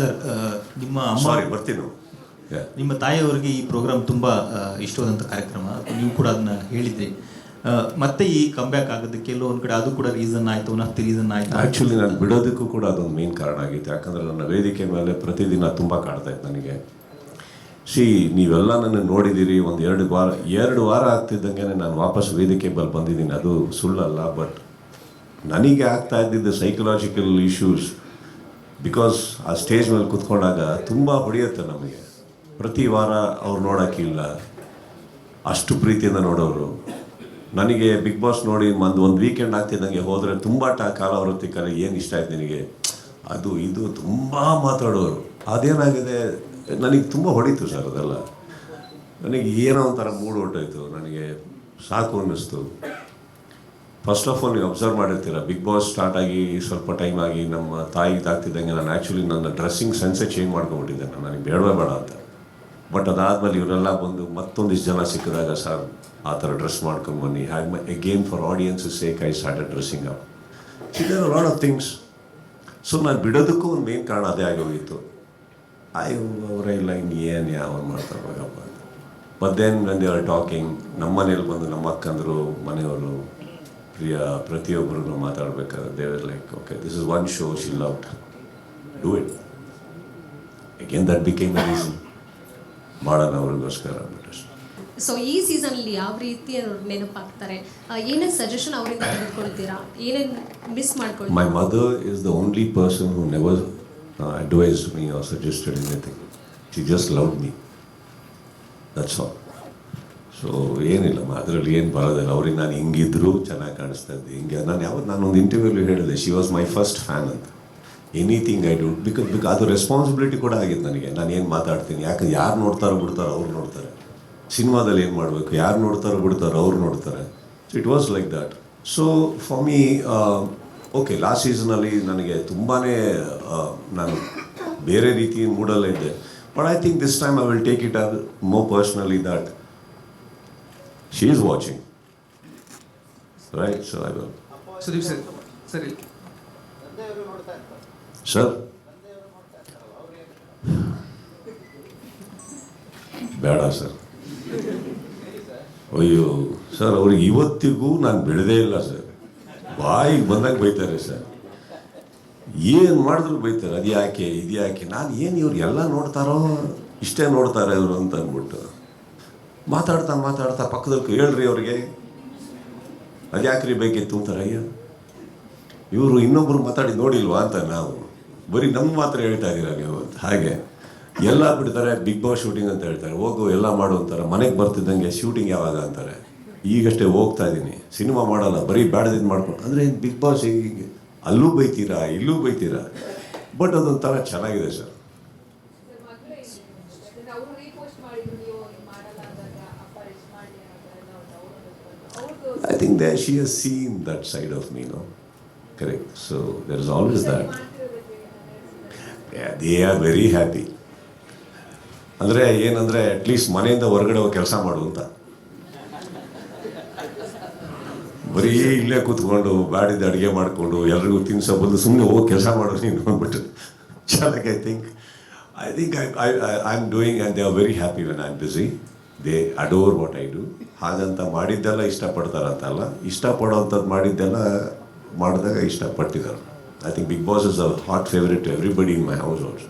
Sir ನಿಮ್ಮ ಅಮ್ಮ ಸಾರಿ ಬರ್ತೀನಿ. ನಿಮ್ಮ ತಾಯಿಯವರಿಗೆ ಈ ಪ್ರೋಗ್ರಾಮ್ ತುಂಬ ಇಷ್ಟವಾದಂಥ ಕಾರ್ಯಕ್ರಮ. ನೀವು ಕೂಡ ಅದನ್ನ ಹೇಳಿದ್ರಿ. ಮತ್ತೆ ಈ ಕಂಬ್ಯಾಕ್ ಆಗೋದಕ್ಕೆ ಕೆಲವೊಂದು ಒಂದು ಕಡೆ ಅದು ಕೂಡ ರೀಸನ್ ಆಯಿತು ಒಂದು ರೀಸನ್ ಆಯಿತು. ಆ್ಯಕ್ಚುಲಿ ನಾನು ಬಿಡೋದಕ್ಕೂ ಕೂಡ ಅದೊಂದು ಮೇನ್ ಕಾರಣ ಆಗಿತ್ತು. ಯಾಕಂದರೆ ನನ್ನ ವೇದಿಕೆ ಮೇಲೆ ಪ್ರತಿದಿನ ತುಂಬ ಕಾಡ್ತಾ ಇತ್ತು ನನಗೆ. ಸಿ ನೀವೆಲ್ಲ ನನ್ನ ನೋಡಿದ್ದೀರಿ ಒಂದು ಎರಡು ವಾರ ಎರಡು ವಾರ ಆಗ್ತಿದ್ದಂಗೆ ನಾನು ವಾಪಸ್ ವೇದಿಕೆ ಮೇಲೆ ಬಂದಿದ್ದೀನಿ. ಅದು ಸುಳ್ಳಲ್ಲ ಬಟ್ ನನಗೆ ಆಗ್ತಾ ಇದ್ದಿದ್ದ ಸೈಕಲಾಜಿಕಲ್ ಇಶ್ಯೂಸ್ ಬಿಕಾಸ್ ಆ ಸ್ಟೇಜ್ ಮೇಲೆ ಕುತ್ಕೊಂಡಾಗ ತುಂಬ ಹೊಡೆಯುತ್ತೆ ನಮಗೆ. ಪ್ರತಿ ವಾರ ಅವ್ರು ನೋಡೋಕ್ಕಿಲ್ಲ ಅಷ್ಟು ಪ್ರೀತಿಯಿಂದ ನೋಡೋರು. ನನಗೆ ಬಿಗ್ ಬಾಸ್ ನೋಡಿ ಒಂದು ಒಂದು ವೀಕೆಂಡ್ ಆಗ್ತಿದ್ದಂಗೆ ಹೋದರೆ ತುಂಬ ಟಾ ಕಾಲಾವೃತ್ತಿ ಕಾಲ ಏನು ಇಷ್ಟ ಆಯ್ತು ನಿನಗೆ? ಅದು ಇದು ತುಂಬ ಮಾತಾಡೋರು. ಅದೇನಾಗಿದೆ? ನನಗೆ ತುಂಬ ಹೊಡೀತು ಸರ್ ಅದೆಲ್ಲ. ನನಗೆ ಏನೋ ಒಂಥರ ಮೂಡ್ ಹೊಟ್ಟೋಯ್ತು ನನಗೆ ಸಾಕು ಅನ್ನಿಸ್ತು. ಫಸ್ಟ್ ಆಫ್ ಆಲ್ ನೀವು ಅಬ್ಸರ್ವ್ ಮಾಡಿರ್ತೀರ. ಬಿಗ್ ಬಾಸ್ ಸ್ಟಾರ್ಟ್ ಆಗಿ ಸ್ವಲ್ಪ ಟೈಮ್ ಆಗಿ ನಮ್ಮ ತಾಯಿ ಇದಾಗ್ತಿದ್ದಂಗೆ ನಾನು ಆ್ಯಕ್ಚುಲಿ ನನ್ನ ಡ್ರೆಸ್ಸಿಂಗ್ ಸೆನ್ಸೇ ಚೇಂಜ್ ಮಾಡ್ಕೊಂಡ್ಬಿಟ್ಟಿದ್ದೆ. ನಾನು ನನಗೆ ಬೇಡವೇ ಬೇಡ ಅಂತ. ಬಟ್ ಅದಾದಮೇಲೆ ಇವರೆಲ್ಲ ಬಂದು ಮತ್ತೊಂದಿಷ್ಟು ಜನ ಸಿಕ್ಕಿದಾಗ ಸರ್, ಆ ಥರ ಡ್ರೆಸ್ ಮಾಡ್ಕೊಂಡು ಬನ್ನಿ. My again for audience sake I started dressing up cider lot of things so ನಾನು ಬಿಡೋದಕ್ಕೂ ಒಂದು ಮೇನ್ ಕಾರಣ ಅದೇ ಆಗೋಗಿತ್ತು ಆಯ್ ಅವರೇ ಇಲ್ಲ, ಇನ್ನು ಏನು ಯಾವ ಮಾಡ್ತಾರೆ ಮಗಪ್ಪ ಅಂತ ಬಟ್ ಟಾಕಿಂಗ್ ನಮ್ಮ ಮನೇಲಿ ಬಂದು ನಮ್ಮ ಅಕ್ಕಂದರು, ಮನೆಯವರು ಪ್ರಿಯ ಪ್ರತಿಯೊಬ್ಬರು ಮಾತಾಡ್ಬೇಕಾದ್ರೆ ದೇವರ್ like okay this is one show she loved do it again that became the reason ಮಾಡೋಣ ಅವ್ರಿಗೋಸ್ಕರ ಅಂದ್ಬಿಟ್ಟು ಅಷ್ಟೇ. ಸೊ ಈ ಸೀಸನ್ ಅಲ್ಲಿ ಯಾವ ರೀತಿ ಅವ್ರು ನೆನಪಾಗ್ತಾರೆ ಏನೇನು ಸಜೆಷನ್ ಅವರಿಂದ ತೆಗೆದುಕೊಳ್ತೀರಾ ಏನೇನು miss ಮಾಡ್ಕೊಳ್ತೀರಾ My mother is the only person who never uh, advised me or suggested anything. She just loved me. That's all. so ಏನಿಲ್ಲ ಅದರಲ್ಲಿ ಏನು ಬರೋದಿಲ್ಲ ಅವ್ರಿಗೆ ನಾನು ಹಿಂಗಿದ್ರು ಚೆನ್ನಾಗಿ ಕಾಣಿಸ್ತಾ ಇದ್ದೆ. ಹಿಂಗೆ, ನಾನು ಯಾವತ್ತು ನಾನು ಒಂದು ಇಂಟರ್ವ್ಯೂಲಿ ಹೇಳಿದೆ she was my first fan ಅಂತ. ಎನಿಥಿಂಗ್ ಐ ಡೂ ಬಿಕಾಸ್ ಬಿಕಾ ಅದು ರೆಸ್ಪಾನ್ಸಿಬಿಲಿಟಿ ಕೂಡ ಆಗಿತ್ತು ನನಗೆ. ನಾನು ಏನು ಮಾತಾಡ್ತೀನಿ, ಯಾಕೆ, ಯಾರು ನೋಡ್ತಾರೋ ಬಿಡ್ತಾರೋ ಅವ್ರು ನೋಡ್ತಾರೆ. ಸಿನಿಮಾದಲ್ಲಿ ಏನು ಮಾಡಬೇಕು, ಯಾರು ನೋಡ್ತಾರೋ ಬಿಡ್ತಾರೋ ಅವ್ರು ನೋಡ್ತಾರೆ. So it was like that so for me okay last ಸೀಸನಲ್ಲಿ ನನಗೆ ತುಂಬಾ ನಾನು ಬೇರೆ ರೀತಿ ಮೂಡಲ್ಲೇ ಇದ್ದೆ. But I think this time I will take it or more personally that she is watching right So I will. Sudeep sir ಸರಿ sir ಬೇಡ ಸರ್ ಅಯ್ಯೋ ಸರ್ ಅವ್ರಿಗೆ ಇವತ್ತಿಗೂ ನಾನು ಬಿಡದೇ ಇಲ್ಲ ಸರ್ ಬಾಯಿಗೆ ಬಂದಾಗ ಬೈತಾರೆ ಸರ್ ಏನು ಮಾಡಿದ್ರು ಬೈತಾರೆ? ಅದು ಯಾಕೆ ಇದು ಯಾಕೆ ನಾನು ಏನು ಇವ್ರು ಎಲ್ಲ ನೋಡ್ತಾರೋ? ಇಷ್ಟೇ ನೋಡ್ತಾರೆ ಇವರು ಅಂತ ಅಂದ್ಬಿಟ್ಟು. ಮಾತಾಡ್ತಾ ಮಾತಾಡ್ತಾ ಪಕ್ಕದಲ್ಲಿ ಹೇಳ್ರಿ ಅವ್ರಿಗೆ. ಅದ್ಯಾಕ್ರಿ ಬೇಕಿತ್ತು ಅಂತಾರೆ, ಅಯ್ಯ, ಇವರು ಇನ್ನೊಬ್ಬರು ಮಾತಾಡಿ ನೋಡಿಲ್ವಾ ಅಂತ ನಾವು. ಬರೀ ನಮ್ಮ ಮಾತ್ರ ಹೇಳ್ತಾ ಇದ್ದೀರಾ ನೀವು? ಅಂತ. ಹಾಗೆ, ಎಲ್ಲ ಬಿಡ್ತಾರೆ, ಬಿಗ್ ಬಾಸ್ ಶೂಟಿಂಗ್ ಅಂತ ಹೇಳ್ತಾರೆ. ಹೋಗು, ಎಲ್ಲ ಮಾಡು ಅಂತಾರೆ. ಮನೆಗೆ ಬರ್ತಿದ್ದಂಗೆ ಶೂಟಿಂಗ್ ಯಾವಾಗ ಅಂತಾರೆ? ಈಗಷ್ಟೇ ಹೋಗ್ತಾ ಇದ್ದೀನಿ ಸಿನಿಮಾ ಮಾಡಲ್ಲ, ಬರೀ ಬ್ಯಾಡದಿದ್ದು ಮಾಡ್ಕೊಂಡು ಅಂದರೆ ಬಿಗ್ ಬಾಸ್ ಹೀಗೆ, ಅಲ್ಲೂ ಬೈತೀರಾ, ಇಲ್ಲೂ ಬೈತೀರಾ? ಬಟ್ ಅದೊಂಥರ ಚೆನ್ನಾಗಿದೆ ಸರ್ ಅವರು ರೀಪೋಸ್ಟ್ ಮಾಡಿದ್ರು ನೀವು ಮಾಡಲ್ಲ ಅಂದಾಗ ಅಪ್ಪ ರೆಸ್ಟ್ ಮಾಡಿ ಅವ್ರದ್ದು I think there she has seen that side of me, no? Correct. So there is always that. Yeah, they are very happy. ಅಂದರೆ ಏನಂದರೆ ಅಟ್ಲೀಸ್ಟ್ ಮನೆಯಿಂದ ಹೊರಗಡೆ ಹೋಗಿ ಕೆಲಸ ಮಾಡು ಅಂತ ಬರೀ ಇಲ್ಲೇ ಕೂತ್ಕೊಂಡು ಬ್ಯಾಡಿದ ಅಡುಗೆ ಮಾಡಿಕೊಂಡು ಎಲ್ರಿಗೂ ತಿನ್ಸೋ ಬದಲು ಸುಮ್ಮನೆ ಹೋಗಿ ಕೆಲಸ ಮಾಡು ನೀನು ಅಂದ್ಬಿಟ್ಟು ಚೆನ್ನಾಗಿ I think I think I I I am doing and they are very happy when I am busy they adore what I do ಹಾಗಂತ ಮಾಡಿದ್ದೆಲ್ಲ ಇಷ್ಟಪಡ್ತಾರಂತಲ್ಲ ಇಷ್ಟಪಡೋವಂಥದ್ದು ಮಾಡಿದ್ದೆಲ್ಲ ಮಾಡಿದಾಗ ಇಷ್ಟಪಟ್ಟಿದ್ದಾರೆ. I think Bigg Boss is a hot favourite everybody in my house also